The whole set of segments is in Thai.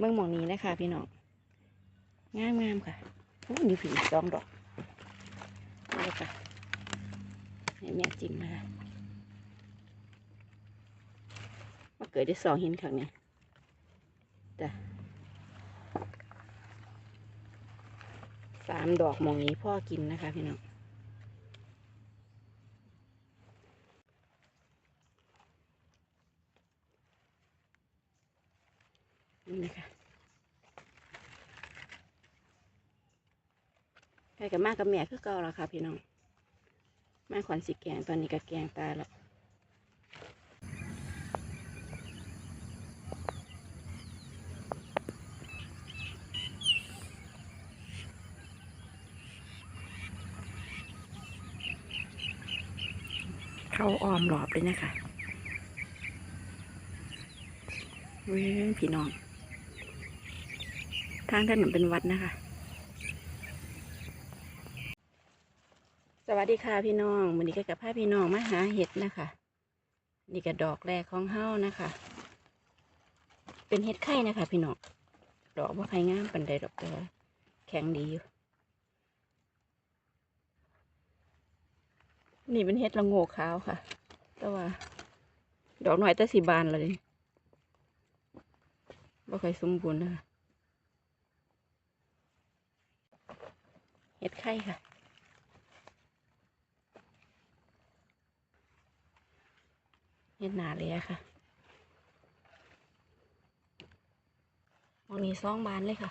เมืองหมองนี้นะคะพี่น้องงามงามๆค่ะโอ้นี่ผีสองดอกนี่เลยค่ะแม่จิ้มนะคะมาเกิดได้สองหินครั้งเนี่ยจ้ะสามดอกหมองนี้พ่อกินนะคะพี่น้อง นี่นะคะ ใกล้กับมากกับแม่คือเก่าแล้วค่ะ พี่น้องแม่ขวัญสิแกงตอนนี้ก็แกงตายแล้วเข้าออมหลอบเลยนะคะเว้ยพี่น้อง ทางถนนเป็นวัดนะคะ วัสดีค่ะพี่น้องวันนี้ก็กับพาพี่น้องมาหาเห็ดนะคะ นี่ก็ดอกแรกของเฮ้านะคะ เป็นเห็ดไข่นะคะ พี่น้องดอกว่าใครงามปันใดดอกแต่ว่าแข็งดีอยู่นี่เป็นเห็ดละโงกขาวค่ะ แต่ว่า ดอกหน่อยแต่สีบานเลยว่าใครสมบูรณ์นะคะเห็ดไข่ค่ะ เห็ดหนาเลยค่ะวันนี้ซองบานเลยค่ะ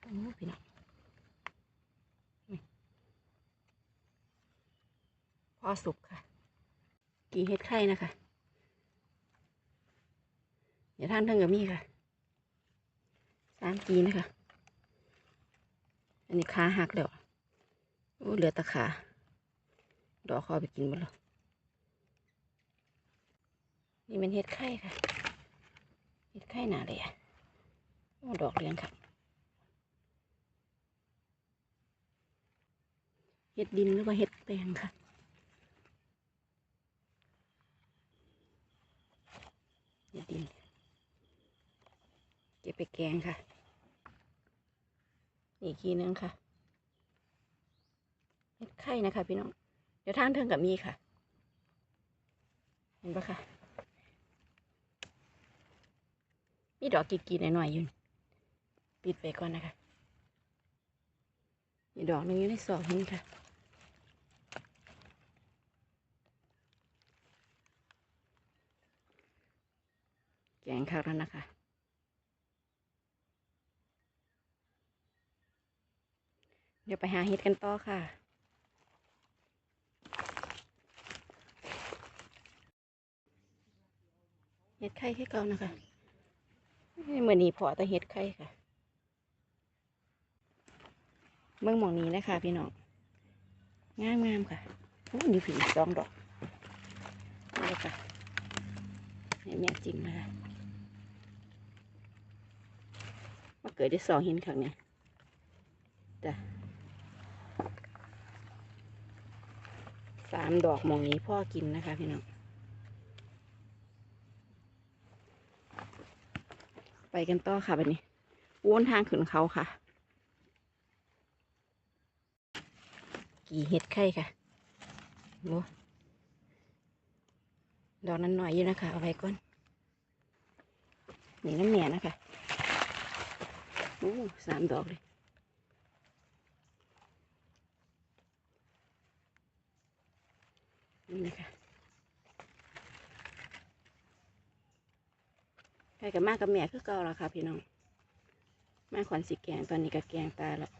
โอ้พี่น้องนี่พอสุกค่ะ กี่เห็ดไข่นะคะเดี๋ยวท่านเพิ่งกับมีค่ะสามกีนะคะ อันนี้ขาหักแล้วโอ้เหลือตะขา ดอกคอไปกินหมดแล้วนี่เป็นเห็ดไข่ค่ะ เห็ดไข่หนาเลยอะดอกเลี้ยงค่ะ เห็ดดินหรือว่าเห็ดแปลงค่ะเห็ดดิน เก็บไปแกงค่ะ อีกทีนึงค่ะ เห็ดไข่นะคะพี่น้อง เดี๋ยวทางเทิงกับมีค่ะ เห็นปะคะมีดอกกีๆหน่อยๆอยู่นี่ปิดไปก่อนนะคะมีดอกหนึงอยู่ในซอกหินค่ะแกงข้าวแล้วนะคะเดี๋ยวไปหาเห็ดกันต่อค่ะ ห็ดไข่ให้เก่านะคะเหมือนนี้พอแต่เห็ดไข่ค่ะเมืองหมองนี้นะคะพี่น้องงามงามค่ะโอ้นี่ผีสองดอกนี่ค่ะแม่จิ้มนะคะมาเกิดได้สองหินครั้งเนี่ยจ้ะสามดอกมองนี้พ่อกินนะคะพี่น้อง ไปกันต่อค่ะแบบนี้วนทางขึ้นเขาค่ะ กี่เห็ดไข่ค่ะโอ้ดอกนั้นหน่อยอยู่นะคะ เอาไว้ก่อนนี่น้ำเหนียนะคะโอ้สามดอกเลยนี่นะคะ ใกล้กับมากกับแม่คือเก่าแล้วค่ะ พี่น้องแม่ขวัญสิแกงตอนนี้ก็แกงตายแล้ว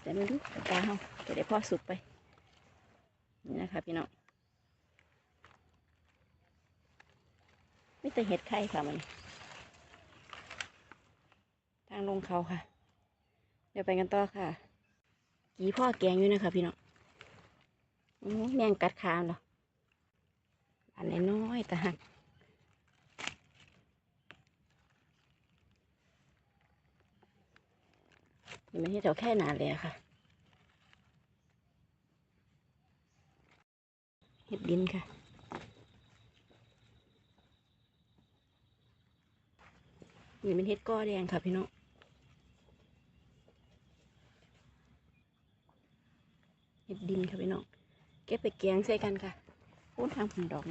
แต่ไม่รู้ตาเขาจะได้พ่อสุกไป นี่นะคะพี่น้องไม่แต่เห็ดไข่ค่ะมันทางลงเขาค่ะ เดี๋ยวไปกันต่อค่ะ กีพ่อแกงอยู่นะคะพี่น้องแมงกัดขามเหรออันน้อยๆแต่หัก ยังไม่ให้เราแค่นาเลยค่ะเห็ดดินค่ะนี่เป็นเห็ดก้อแดงค่ะพี่น้องเห็ดดินค่ะพี่น้องเก็บไปเกียงใส่กันค่ะพูดทางผุนดอง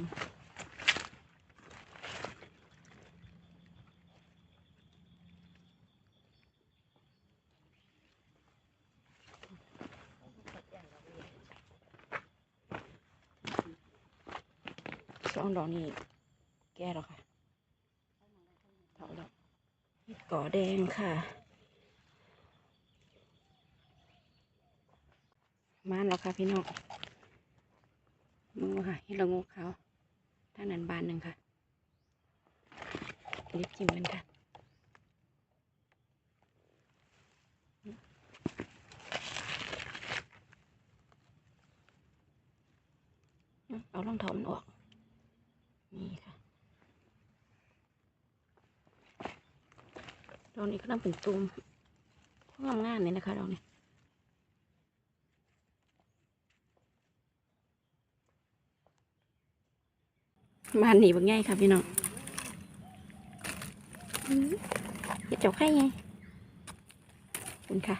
สองดอกนี่แก่แล้วค่ะเท่าแล้วก่อแดงค่ะมาแล้วค่ะพี่น้องมือค่ะเห็ดละโงกขาท่านั้นบานหนึ่งค่ะรีบจิ้มกันค่ะเอารองเท้ามันออก นี่ค่ะ อกนี้ก็ต้องเป็นตูมงามงามๆเลยนะคะดอกนี้บ้านนี่บางไงค่ะพี่น้องอื้อเห็ดเจ้าไข่ไงคุณค่ะ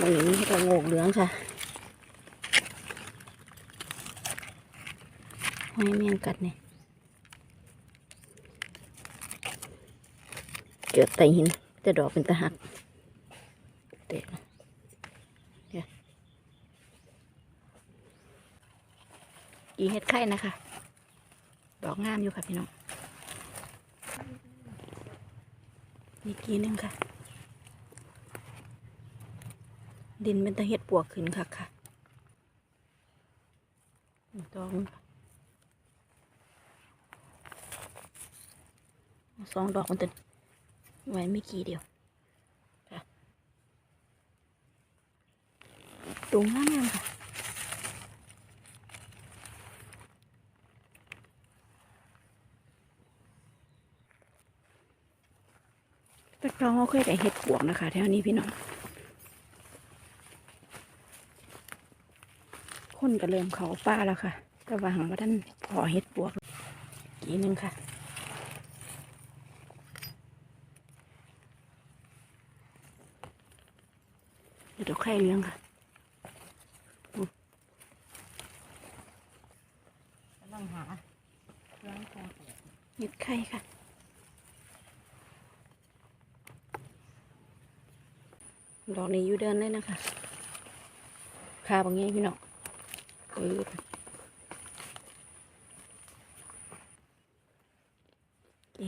บางนี้เห็ดละโงกเหลืองค่ะหอยเมียงกัดเนี่ย เกิดไตหินแต่ดอกเป็นตะหักเตะเดี๋ยวอีเห็ดไข่นะคะ ดอกงามอยู่ค่ะพี่น้องนี่กีนึงค่ะ ดินเป็นตะเห็ดปวกขึ้นค่ะค่ะอีกดอกหนึ่งสองดอกมันตึน ไว้ไม่กี่เดียวค่ะตรงน้ำยังค่ะแต่เราเคยได้เห็ดปวกนะคะแถวนี้พี่น้อง คนก็เริ่มเขาป้าแล้วค่ะ แต่ว่าหังว่าท่านพอเห็ดปวก กี่หนึงค่ะ เดี๋ยวไข่เลี้ยงค่ะกำลังหาล้างคอเห็ดไข่ค่ะดอกนี้อยู่เดินเลยนะคะขาบางอย่างพี่น้องเออ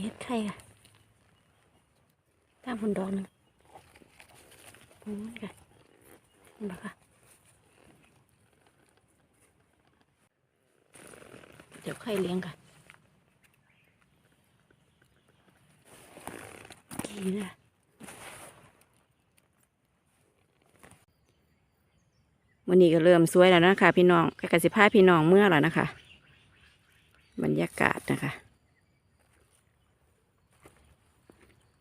เห็ดไข่ค่ะตามผลดอกหนึ่งอืมค่ะ นะคะเดี๋ยวไข่เลี้ยงค่ะดีนะวันนี้ก็เริ่มสวยแล้วนะคะ พี่น้องใกสิพาพี่น้องเมื่อแล้วนะคะ บรรยากาศนะคะ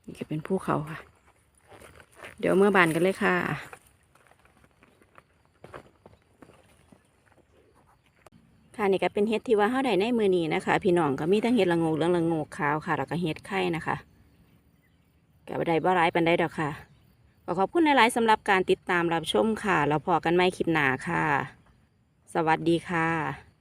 นี่ก็เป็นภูเขาค่ะ เดี๋ยวเมื่อบานกันเลยค่ะ ค่ะนี่ก็เป็นเห็ดที่ว่าเฮาได้ในมือนี้นะคะ พี่น้องก็มีทั้งเห็ดละงูเรื่องละงูขาวค่ะแล้วก็เห็ดไข่นะคะก็บ่ได้บ่ร้ายปันได้ดอกค่ะก็ขอบคุณหลายๆสำหรับการติดตามรับชมค่ะ เราพอกันไม่คลิปหนาค่ะ สวัสดีค่ะ